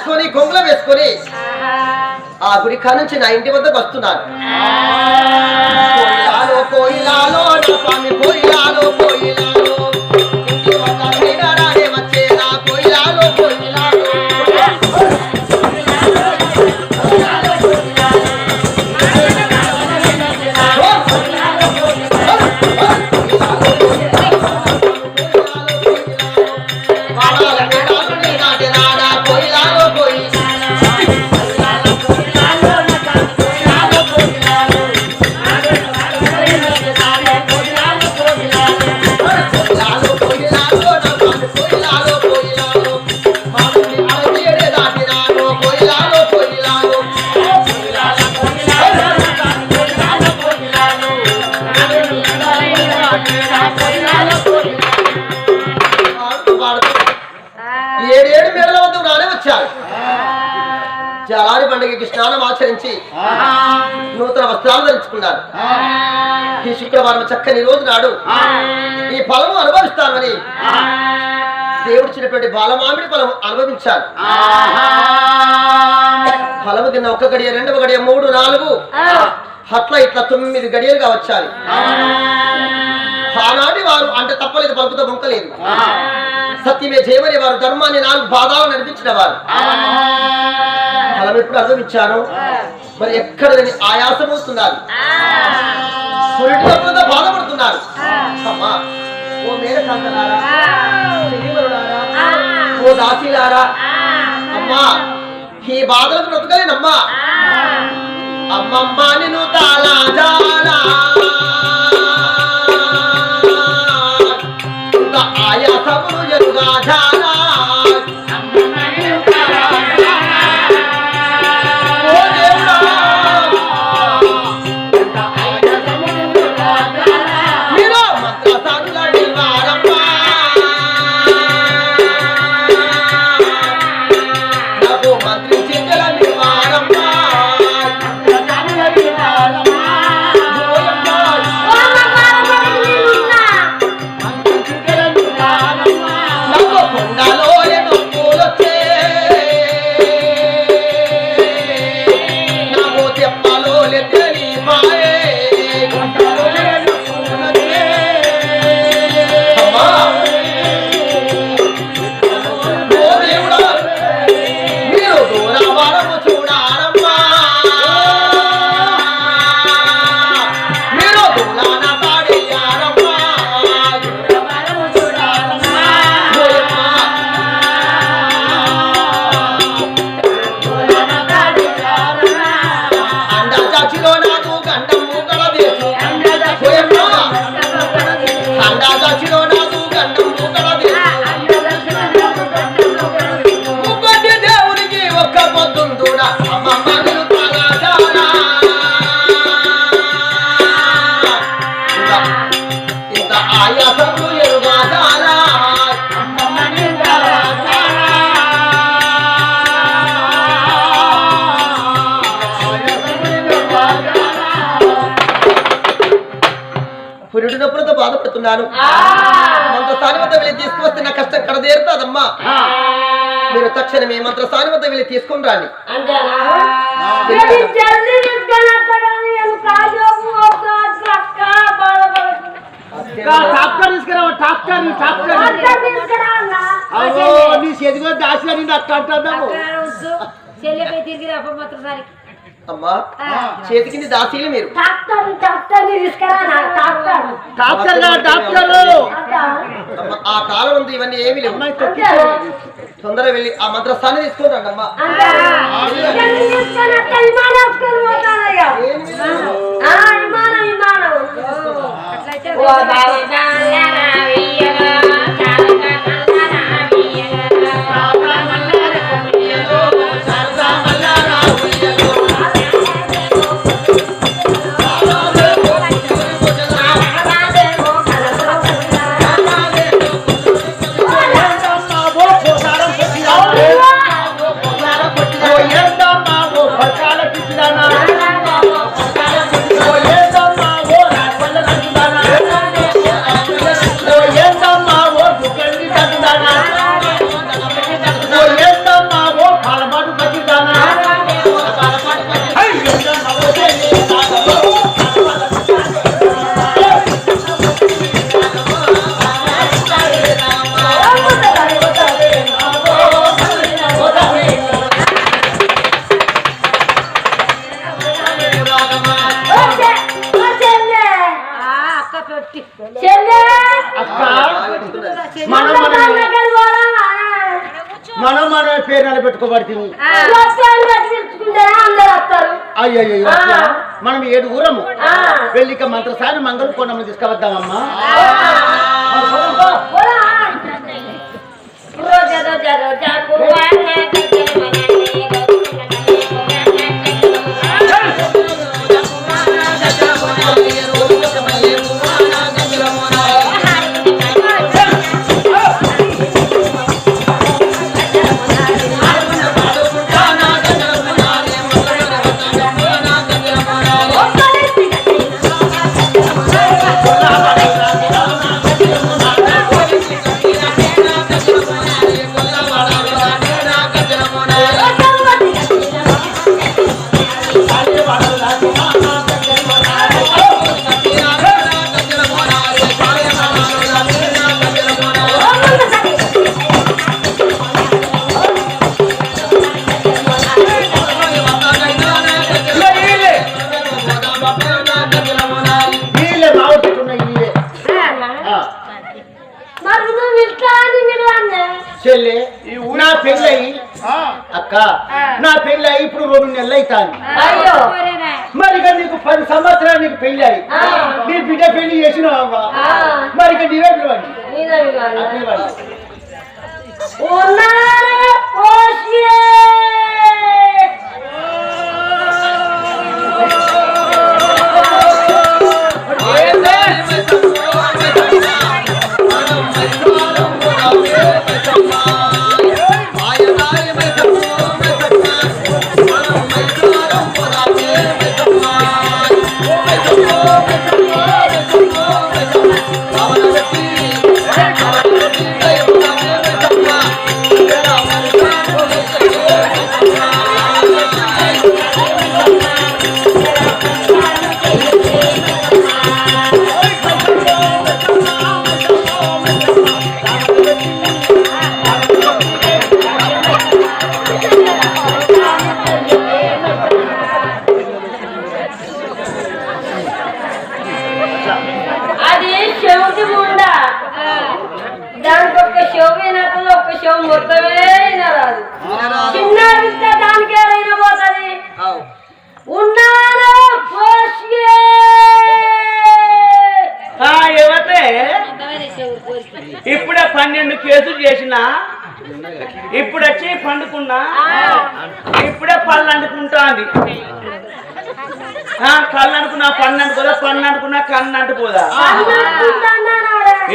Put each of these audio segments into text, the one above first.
తీసుకొని కొంగులో వేసుకొని. ఆ గుడి నుంచి నా ఇంటి వద్దకు వస్తున్నాను కోయిలాలో కోయిలాలో నా స్వామి కోయిలాలో కోయిలాలో ఇంటి వద్ద వీరరాడే వచ్చేలా కోయిలాలో వస్త్రాలు ధరించుకున్నారు ఈ శుక్రవారం చక్కని రోజు నాడు ఈ ఫలము అనుభవిస్తామని దేవుడిచ్చినటువంటి బాలమామిడి ఫలం అనుభవించాలి. ఫలము తిన్న ఒక్క గడియ రెండవ గడియ మూడు నాలుగు. అట్లా ఇట్లా తొమ్మిది గడియలుగా వచ్చాలి. ఆనాటి వారు అంటే తప్పలేదు పలుకుతో బొంకలేదు. సత్యమే జయమని వారు ధర్మాన్ని నాలుగు పాదాలు నడిపించిన వారు. ఫలం ఎప్పుడు అనుభవించాను మరి ఎక్కడ లేని ఆయాసం పురిటితో బాధపడుతున్నారు. అమ్మా ఓ మేరకాంతలారా శ్రీమరులారా, ఓ దాసీలారా అమ్మా ఈ బాధలకు బ్రతకలేనమ్మా. అమ్మమ్మ నిన్ను తాళా జాలా ఇంత ఆయాసమును ఎరుగా తక్షణమే మంత్రస్థాని వద్ద వెళ్ళి తీసుకుని రండి ఇంకా టాక్టర్ తీసుకురావా? నీ చేతిలో అక్క అంటున్నాము మాత్రం అమ్మా చేతికి నీ దాసీలు మీరు? Doctor doctor. Doctor doctor doctor? ఆ కాలం ఉంది ఇవన్నీ ఏమి లేవు. తొందరగా వెళ్ళి ఆ మంత్రస్థాన్ని తీసుకుని రండి అమ్మా విమానం ఏమి లేదు. విమానం విమానం. అట్లయితే అయ్యయ్యో అట్లా మనం ఏడు ఊరము. వెళ్ళిక మంత్రసాని మంగళ కొండము తీసుకువద్దామమ్మా. రోజా రోజా రోజా ಅವ ಮರಿಗೆ ನೀವೇ ಬಿಡುವಾಗಿ ನೀನೇ ಬಿಡುವಾಗಿ ಓನಾರ ಓಶಿಯೇ కాదు. ఆ, ఇప్పుడే పన్నెండు కేసులు చేసిన ఇప్పుడు వచ్చి పండుకున్నా ఇప్పుడే పళ్ళు అంటుకుంటాంది ఆ, కళ్ళు అనుకున్నా పన్ను అనుకోదా పన్ను అనుకున్నా కన్ను అంటుకోదా?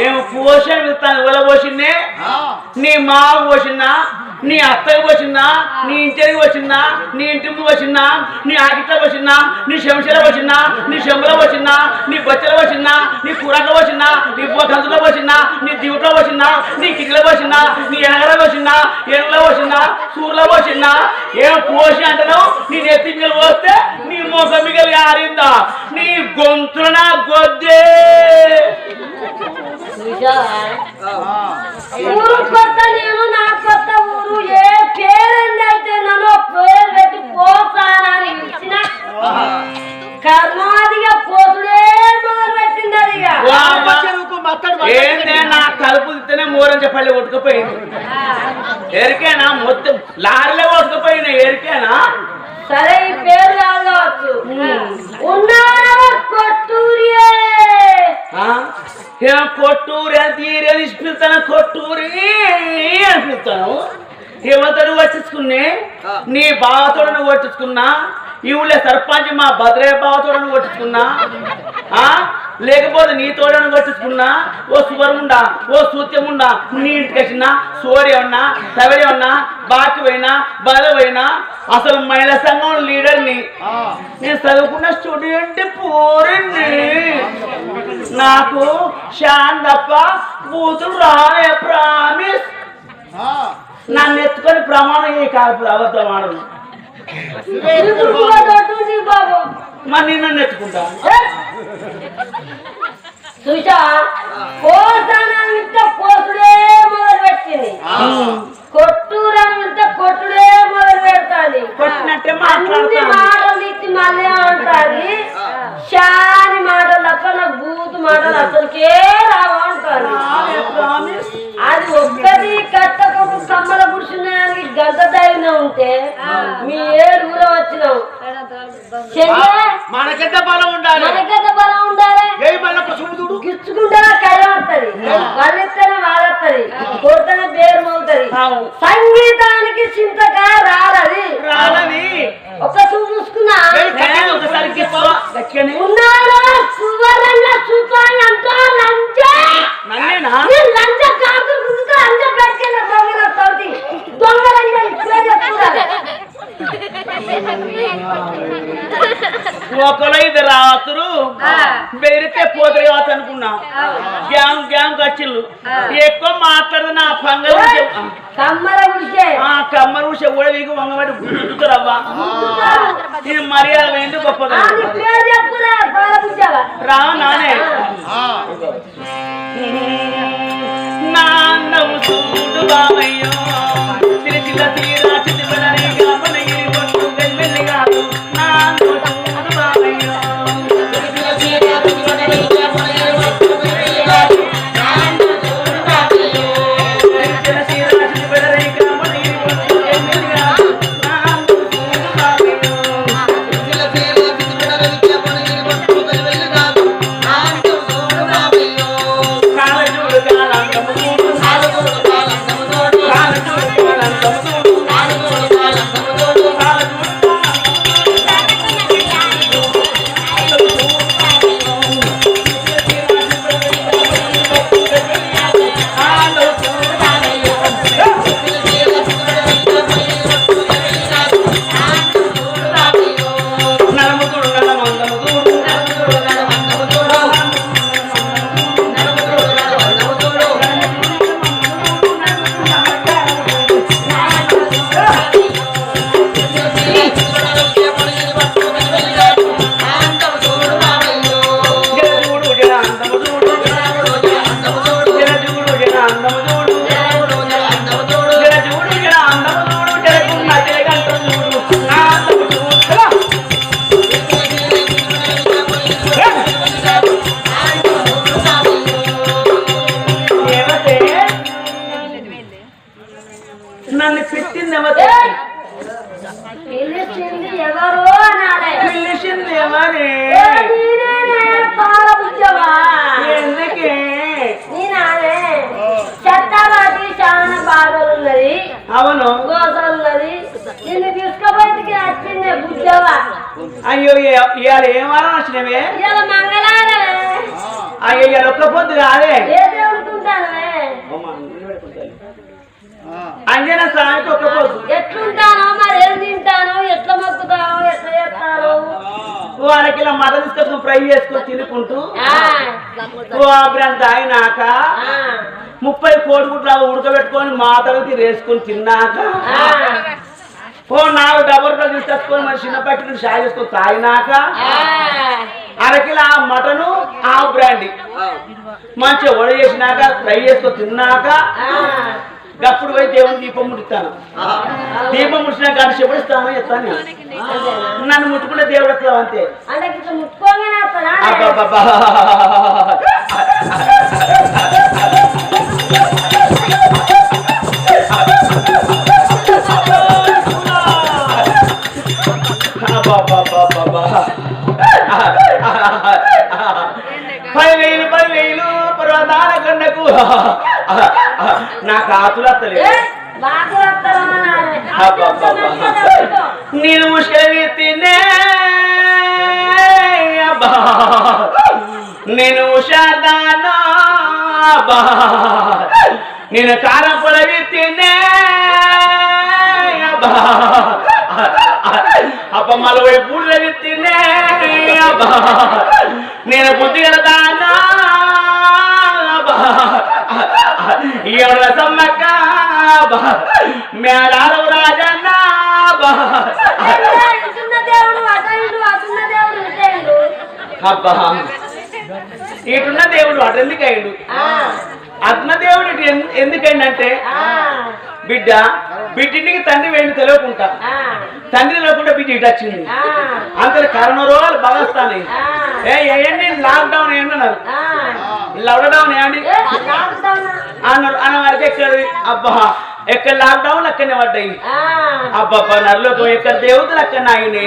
ఏమి పోషన్ వెళ్తాను ఒల పోసిందే నీ మావ పోసిందా నీ అత్తకి వచ్చిందా నీ ఇంటికి వచ్చిందా నీ ఇంటి ముందు వచ్చిందా నీ ఆకిట్లో వచ్చిందా నీ శంశలో వచ్చిందా నీ శంబలో వచ్చిందా నీ బొచ్చలో వచ్చిందా నీ కూరట్లో వచ్చిందా నీ పోతంతులో వచ్చిందా నీ దివుట్లో వచ్చిందా నీ కిటిలో వచ్చిందా నీ ఎనగలో వచ్చిందా ఎనుగులో వచ్చిందా సూర్లో వచ్చిందా ఏం పోసి అంటున్నావు నీ నెత్తి మీద పోస్తే నీ మోసం మిగలి ఆరిందా నీ గొంతున గొద్దే ఊరు కొత్త నేను నా కొత్త ఊరు ఏ పేరండి అయితే నన్ను పేరు పెట్టి పోతానని ఇచ్చిన కర్మాదిగా పోతుడే మొదలు పెట్టింది అది ఇక. వామ్మ చెరువుకు మత్తడి ఏందే నా కలుపు తిత్తేనే మోరంచ పల్లి కొట్టుకుపోయింది? ఎరికేనా? మొత్తం లారీలో కొట్టుకుపోయిన ఎరికేనా? సరే ఈ పేరు కావచ్చు. కొట్టూరియే? కొట్టూరి? తీరి పిలుతాను కొట్టూరి అని ఏమంతడు పట్టించుకునే నీ బావతోడను కొట్టించుకున్నా ఈ ఊళ్ళో సర్పంచ్ మా భద్రయ్య బావతోడను కొట్టించుకున్నా ఆ? లేకపోతే నీ తోడను కొట్టించుకున్నా ఓ సువరముండా ఓ సూత్యముండా నీ ఇంటికి వచ్చినా సోరి ఉన్నా సవరి ఉన్నా బాకి పోయినా బలవైనా అసలు మహిళా సంఘం లీడర్ని నేను చదువుకున్న స్టూడెంట్ పోరండి నాకు షాన్ తప్ప కూతురు రాలే ప్రామిస్ నన్ను ఎత్తుకొని ప్రమాణం ఏ కాదు అబద్ధం ఆడను. మరి నేను నన్ను ఎత్తుకుంటా? చూసా కోసానంత కోసుడే మొదలు పెట్టింది కొట్టురంత కొట్టుడే మొదలు పెడతాది. కొట్టినట్టే అన్ని మాట్లాడతాను మాటలు ఇచ్చి మళ్ళీ అంటాది. శాని మాటలు తప్ప నాకు బూతు మాటలు అసలుకే రావు అంటారు. ప్రామిస్ అది ఒక్కటి కట్టకొక కమ్మల పురుషున్నానికి గంట తగిన ఉంటే మీ ఏడు ఊర వచ్చినాం మనకెంత బలం ఉండాలి? మనకెంత బలం ఉండాలి? సంగీతానికి చింతకాయ రాలది రాలని ఒక్క చూపు చూసుకున్నా. ఉన్నారా? సువర్ణ చూపాలి అంటూ లంచ నన్నేనా ఈ లంచ కాదు గుంజుతో లంచ పెట్టుకెళ్ళ దొంగల సౌతి దొంగ లంచ ఇప్పుడే చెప్తున్నారు ఒకరు ఇద్దరు రాత్రు బెదిరితే పోతారు కావచ్చు అనుకున్నా గ్యాంగ్ గ్యాంగ్ ఖర్చులు వీకు వంగబడి గుర్తురవ్వా నేను మర్యాద ఎందుకు గొప్పదా రా నానే. నాన్నవు చూడు బామయ్యో సిరిసిల్ల తీరా చిటిపడని నిన్ను వచ్చింది అయ్యో ఇవాళ ఏం వారం వచ్చినవే? మంగళారమే అయ్యో ఇవాళ ఒక్క పొద్దు కాదే ఏదే ఉంటుంటానవే అంజన స్వామికి ఒక్క పొద్దు ఎట్లుంటానో మరి ఏం తింటానో ఎట్లా మొక్కుతానో ఎట్లా చేస్తానో. ఇలా మటన్ తీసుకొచ్చి ఫ్రై చేసుకొని తినుకుంటూ ఆ, ఓ తాగినాక ఆ, ముప్పై కోడిగుడ్లు ఉడకబెట్టుకొని మాతలకి వేసుకొని తిన్నాక ఆ, ఓ నాలుగు డబ్బర్ తీసుకొచ్చుకొని మరి చిన్న పట్టి షాయి చేసుకొని తాగినాక ఆ. అరకిల మటను ఆవు బ్రాండి. మంచిగా వడ చేసినాక ఫ్రై చేసుకొని తిన్నాక ఆ. గప్పుడు పోయి దేవుని దీపం ముట్టిస్తాను దీపం ముట్టినా కానీ చెప్పుడిస్తాను ఎత్తాను నన్ను ముట్టుకుంటే దేవుడు ఎట్లా అంతే? అంటే నాకు ఆతులు వస్తలేదు బాగా వస్తావా అబ్బబ్బబ్బా. నేను ముష్కలి తినే. నేను ఉషాదానా నేను కారం పొలవి తినే. అప్ప మలవై పూలవి తినే. నేను బుద్ధి కడతానా ఎవడ సమ్మక్క మేడాలవు రాజన్న అబ్బా. ఇటున్న దేవుడు అటైండు అటున్న దేవుడు ఇటైండు అబ్బా ఇటున్న దేవుడు అటు ఎందుకైండు అటున్న దేవుడు ఇటు ఎందు- ఎందుకైందంటే బిడ్డ బిడ్డింటికి తండ్రి వేయండి తెలియకుండా తండ్రి తెలియకుండా బిడ్డ ఇటు వచ్చింది. అంతే కరోనా రోగాలు బాగా వస్తాయి ఏ ఏంటి లాక్డౌన్ ఏంటి అన్నారు. లాక్డౌన్ ఏంటి అన్నారు అన్న వారికి ఎక్కడ అబ్బా ఎక్కడ లాక్డౌన్ అక్కడనే పడ్డాయి. అబ్బబ్బా నరలోకి ఎక్కడ దేవతలు అక్కడ నాయని.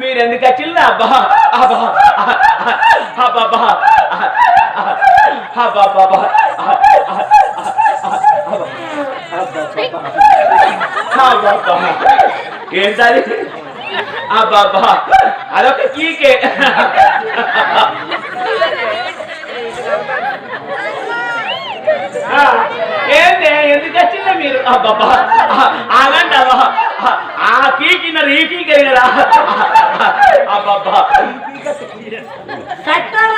మీరు ఎందుకు వచ్చింది అబ్బా అబ్బా అబ్బబ్బా అబ్బబ్బా ఏంటది అబ్బబ్బా అదొక కీకే ఆ, ఏంటి ఎందుకు వచ్చిందా మీరు అబ్బబ్బా అలాంటి అబ్బా ఆ కీకినారు ఈ కీకైనరా అబ్బబ్బా చట్టవాసి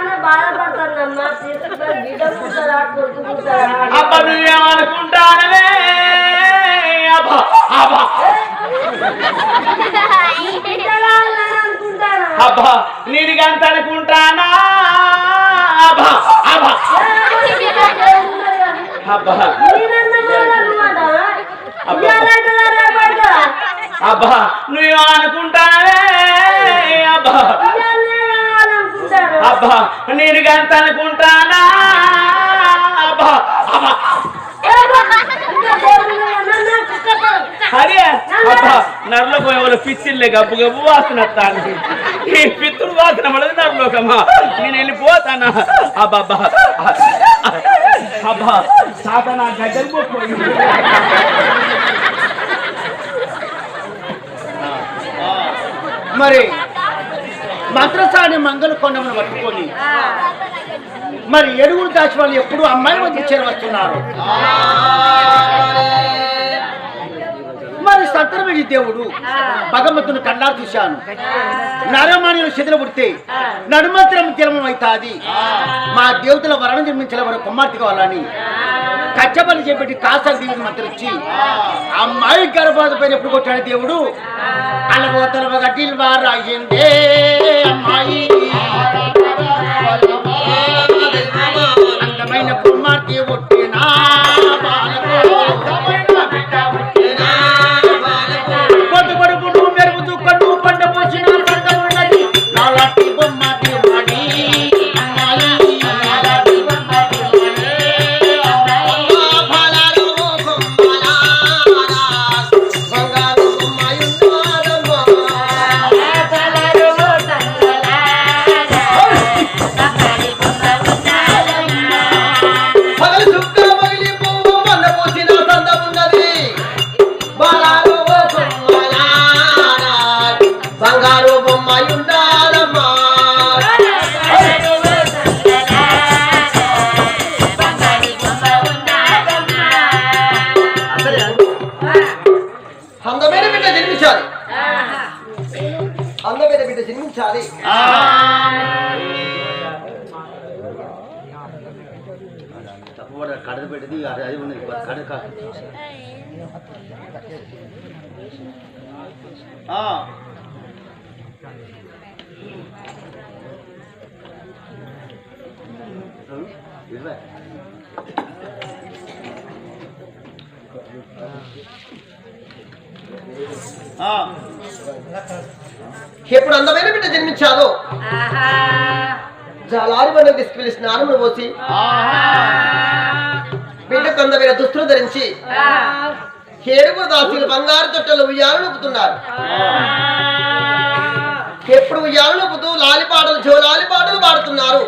చాలా బాధపడుతుందమ్మా తీసుకుపోయి బిడ్డ పుట్టారా కొడుకు పుట్టారా అబ్బా నువ్వేమనుకుంటానవే అబ్బా అబ్బా బిడ్డగా ఉన్నాను అనుకుంటానా అబ్బా నీడిగంత అనుకుంటానా అబ్బా అబ్బా అబ్బా అబ్బా నువ్వేమనుకుంటానవే అబ్బా అబ్బా నేను గంత అనుకుంటానా? అబ్బా అబ్బా. అరే అబ్బా నరలో పోయే వాళ్ళు పిచ్చిల్లే గబ్బు గబ్బు వాసన వస్తాను ఈ పిత్తుడు వాసన పడదు నరలోకమ్మా నేను వెళ్ళిపోతానా? అబ్బా అబ్బా. తాత నా గడ్డలు పోయి మరి మంత్రసాని మంగళ కొండమును పట్టుకొని. మరి ఎరువులు దాచి వాళ్ళు ఎప్పుడు అమ్మాయి వద్ద చేరవస్తున్నారు మరి సంతరమిడి దేవుడు. భగవంతుని కన్నాడు చూశాను. నరమాణిలు చెదిల పుడితే నడుమాత్రం జన్మం అవుతాది. మా దేవతల వరణ జన్మించిన వారు కుమార్తె కావాలని కచ్చబలి చేపెట్టి కాసాలు దేవుని మంత్రించి అమ్మాయి గర్భాధ పైన ఎప్పుడు కొట్టాడు దేవుడు? అలవోతల గడ్డిల్ వారాయిందే అమ్మాయి. ఇరవై ఎప్పుడు అందమైన బిడ్డ జన్మించాదో? జాలారి బండకు తీసుకువెళ్ళి స్నానములు పోసి బిడ్డకు అందమైన దుస్తులు ధరించి ఏడుగురు దాసులు బంగారు తొట్టెలు ఉయ్యాలు నొప్పుతున్నారు ఎప్పుడు ఉయ్యాలు నొప్పుతూ లాలి పాటలు జోలాలి పాటలు పాడుతున్నారు